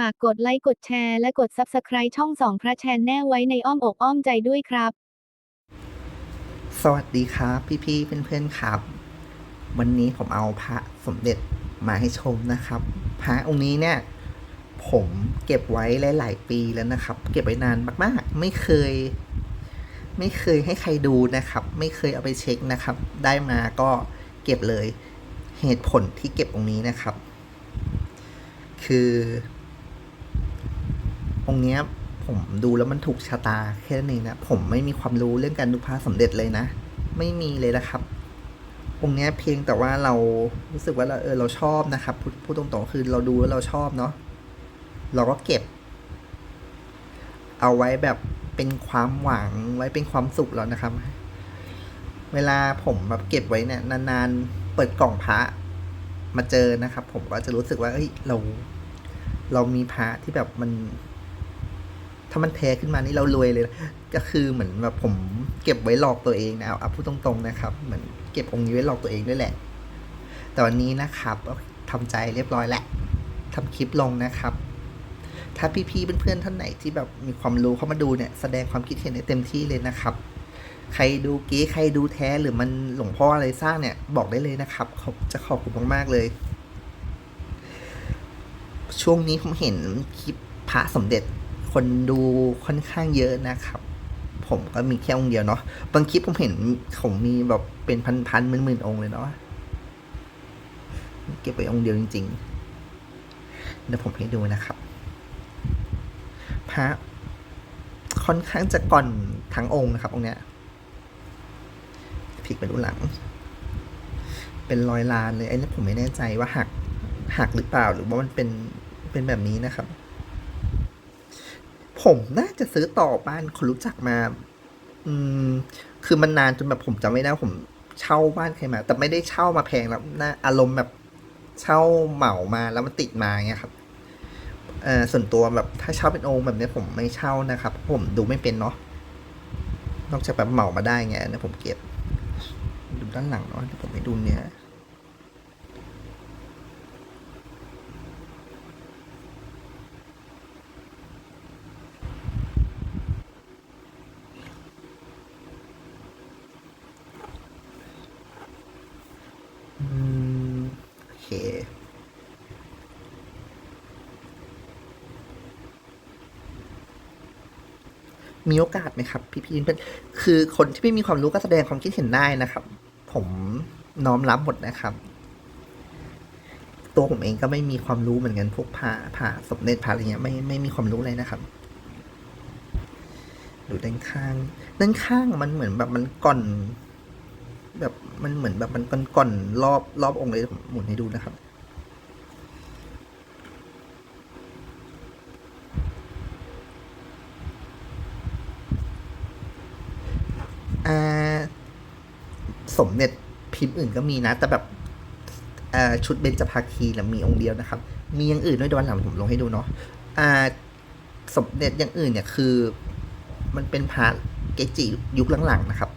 ฝากกดไลค์กดแชร์และกด Subscribe ช่องสองพระแชนแน่ไว้ในอ้อมอกอ้อมใจด้วยครับ สวัสดีครับ พี่ๆเพื่อนๆครับ วันนี้ผมเอาพระสมเด็จมาให้ชมนะครับ พระองค์นี้เนี่ย ผมเก็บไว้หลายๆปีแล้วนะครับ เก็บไว้นานมากๆ ไม่เคย ไม่เคยให้ใครดูนะครับ ไม่เคยเอาไปเช็คนะครับ ได้มาก็เก็บเลย เหตุผลที่เก็บองค์นี้นะครับ คือ องค์เนี้ยผมดูแล้วมันถูกชะตาแค่นั้นเองนะผมไม่มีความรู้เรื่องการดูพระสมเด็จเลยนะ ไม่มีเลยนะครับ องค์เนี้ยเพียงแต่ว่าเรารู้สึกว่าเราเออเราชอบนะครับพูดตรงๆคือเราดูแล้วเราชอบเนาะเราก็เก็บ เอาไว้แบบเป็นความหวังไว้เป็นความสุขแล้วนะครับ เวลาผมแบบเก็บไว้เนี่ยนานๆเปิดกล่องพระมาเจอนะครับ ผมก็จะรู้สึกว่าเอ้ยเรา เรามีพระที่แบบมัน ถ้ามันแท้ขึ้นมานี่เรารวยเลยนะก็คือเหมือนแบบผมเก็บไว้หลอกตัวเองนะเอาพูดตรงๆนะครับ เหมือนเก็บองค์นี้ไว้หลอกตัวเองด้วยแหละต่วันนี้นะครับก็ทำใจเรียบร้อยแล้วทำคลิปลงนะครับ ถ้าพี่ๆเพื่อนๆท่านไหนที่แบบมีความรู้เข้ามาดูเนี่ยแสดงความคิดเห็นได้เต็มที่เลยนะครับ ใครดูเก๊ใครดูแท้หรือมันหลวงพ่ออะไรสร้างเนี่ยบอกได้เลยนะครับขอบจะขอบคุณมากๆเลย ช่วงนี้ผมเห็นคลิปพระสมเด็จ คนดูค่อนข้างเยอะนะครับ ผมก็มีแค่องค์เดียวเนาะบางคลิปผมเห็นผมมีแบบเป็นพันๆหมื่นๆองค์เลยเนาะเก็บไว้องค์เดียวจริง ๆ เดี๋ยวผมให้ดูนะครับ พระค่อนข้างจะก่อนทั้งองค์นะครับองค์เนี้ยพลิกไปดูหลัง เป็นรอยลานเลยไอ้นี่ผมไม่แน่ใจว่าหักหักหรือเปล่าหรือว่ามันเป็นเป็นแบบนี้นะครับ ผมน่าจะซื้อต่อบ้านคนรู้จักมา อืม คือมันนานจนแบบผมจำไม่ได้ผมเช่าบ้านใครมา แต่ไม่ได้เช่ามาแพงแล้วน่าอารมณ์แบบเช่าเหมามาแล้วมันติดมาเงี้ยครับเอ่อส่วนตัวแบบถ้าเช่าเป็นองค์แบบนี้ผมไม่เช่านะครับ ผมดูไม่เป็นเนาะนอกจากแบบเหมามาได้ไงนะผมเก็บดูด้านหลังเนาะผมไปดูเนี่ยอืม โอเค มีโอกาสไหมครับ พี่พีนเป็นคือคนที่ไม่มีความรู้ก็แสดงความคิดเห็นได้นะครับ ผมน้อมรับหมดนะครับ ตัวผมเองก็ไม่มีความรู้เหมือนกันพวกผ่าผ่าสมเด็จผ่าอะไรเงี้ยไม่ไม่มีความรู้เลยนะครับดูด้านข้างด้านข้างมันเหมือนแบบมันก่อน แบบมันเหมือนแบบมันก่อนๆรอบรอบองค์เลยผมหมุนให้ดูนะครับ อ่าสมเด็จพิมพ์อื่นก็มีนะ แต่แบบอ่าชุดเบญจภาคีนะมีองค์เดียวนะครับ มีอย่างอื่นด้วยเดี๋ยววันหลังผมลงให้ดูเนาะอ่าสมเด็จอย่างอื่นเนี่ยคือ มันเป็นพระเกจิยุคหลังๆนะครับ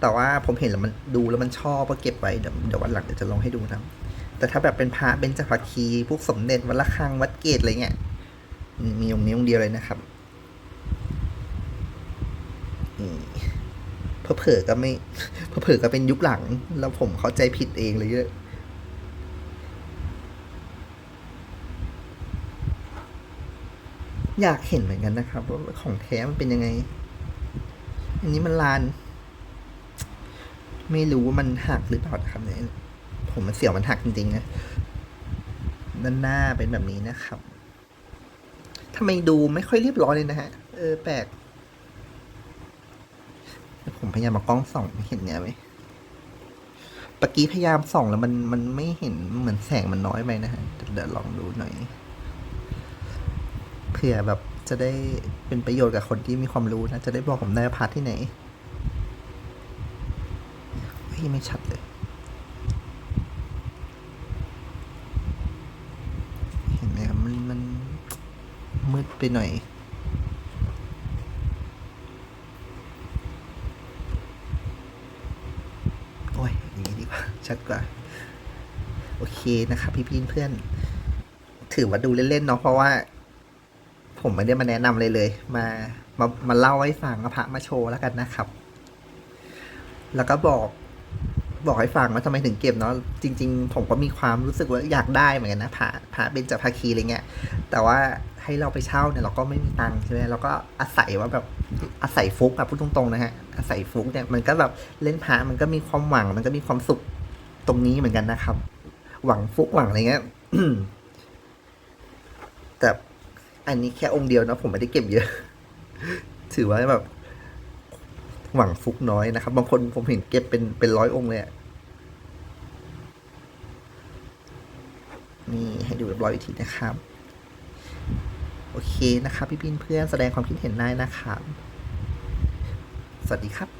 แต่ว่าผมเห็นแล้วมันดูแล้วมันชอบก็เก็บไว้เดี๋ยวเดี๋ยววันหลังเดี๋ยวจะลงให้ดูนะแต่ถ้าแบบเป็นพระเบญจภาคีพวกสมเด็จวัดระฆังวัดเกตอะไรเงี้ยมีมีองค์นี้องค์เดียวเลยนะครับนี่ เผลอก็ไม่เผลอก็เป็นยุคหลัง แล้วผมเข้าใจผิดเองเลยเยอะอยากเห็นเหมือนกันนะครับว่าของแท้มันเป็นยังไง อันนี้มันลาน ไม่รู้ว่ามันหักหรือเปล่านะครับเนี่ยผมมันเสี่ยวมันหักจริงๆนะด้านหน้าเป็นแบบนี้นะครับทำไมดูไม่ค่อยเรียบร้อยเลยนะฮะ เออแปลก ผมพยายามมากล้องส่องเห็นเนี่ยไหมปกี้พยายามส่องแล้วมันมันไม่เห็นเหมือนแสงมันน้อยไปนะฮะเดี๋ยวลองดูหน่อยเผื่อแบบจะได้เป็นประโยชน์กับคนที่มีความรู้นะ จะได้บอกผมได้พาร์ทที่ไหนเฮ้ยไม่ชัดเลยเห็นไหมครับมันมันมืดไปหน่อย โอ้ยอย่างนี้ดีกว่า ชัดกว่า โอเคนะครับพี่พี่เพื่อน ถือว่าดูเล่นๆเนาะเพราะว่า ผมไม่ได้มาแนะนำเลยเลย มามามาเล่าให้ฟังเอาพระมาโชว์แล้วกันนะครับ แล้วก็บอกบอกให้ฟังว่าทำไมถึงเก็บเนาะจริง ๆ ผมก็มีความรู้สึกว่าอยากได้เหมือนกันนะพระพระเบญจภาคีอะไรเงี้ย แต่ว่าให้เราไปเช่าเนี่ยเราก็ไม่มีตังค์ใช่ไหมเราก็อาศัยว่าแบบอาศัยฟุกอะพูดตรงๆนะฮะอาศัยฟุกเนี่ยมันก็แบบเล่นพระมันก็มีความหวังมันก็มีความสุข ตรงนี้เหมือนกันนะครับ หวังฟุกหวังอะไรเงี้ยแต่อันนี้แค่องค์เดียวนะผมไม่ได้เก็บเยอะ ถือว่าแบบ หวังฟุกน้อยนะครับ บางคนผมเห็นเก็บเป็นเป็นร้อยองค์เลยนี่ให้ดูเรียบร้อยอีกทีนะครับ โอเคนะครับ พี่พินเพื่อนแสดงความคิดเห็นได้นะครับ สวัสดีครับ